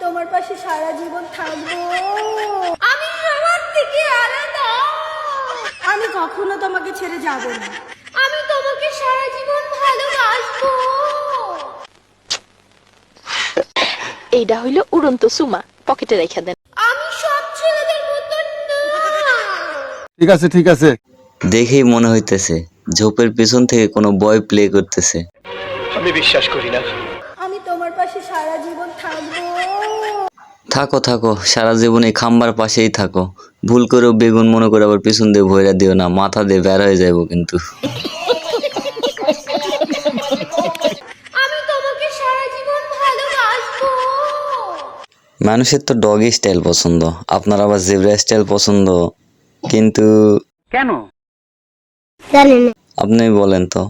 তোমার পাশে সারা জীবন থাকব। আমি সবার থেকে আলাদা। আমি কখনো তোমাকে ছেড়ে যাব না। আমি তোমাকে সারা জীবন ভালোবাসবো। এইটা হইল উড়ন্ত সুমা পকেটে রেখে দেন। আমি সব ছেলেদের মতন না। ঠিক আছে ঠিক আছে। দেখেই মনে হইতেছে ঝোপের পেছন থেকে কোনো বয় প্লে করতেছে। আমি বিশ্বাস করি না। আমি তোমার পাশে সারা জীবন থাকব। থাকো থাকো সারা জীবন এই খাম্বার পাশেই থাকো। ভুল করেও বেগুন মনে করে আবার পিছন দিয়ে ভৈরা দিও না মাথা দিয়ে বের হয়ে যাইবো কিন্তু। আমি তোমাকে সারা জীবন ভালোবাসবো। মানুষের তো ডগি স্টাইল পছন্দ আপনার আবার জেব্রা স্টাইল পছন্দ কিন্তু কেন? আপনি বলেন তো।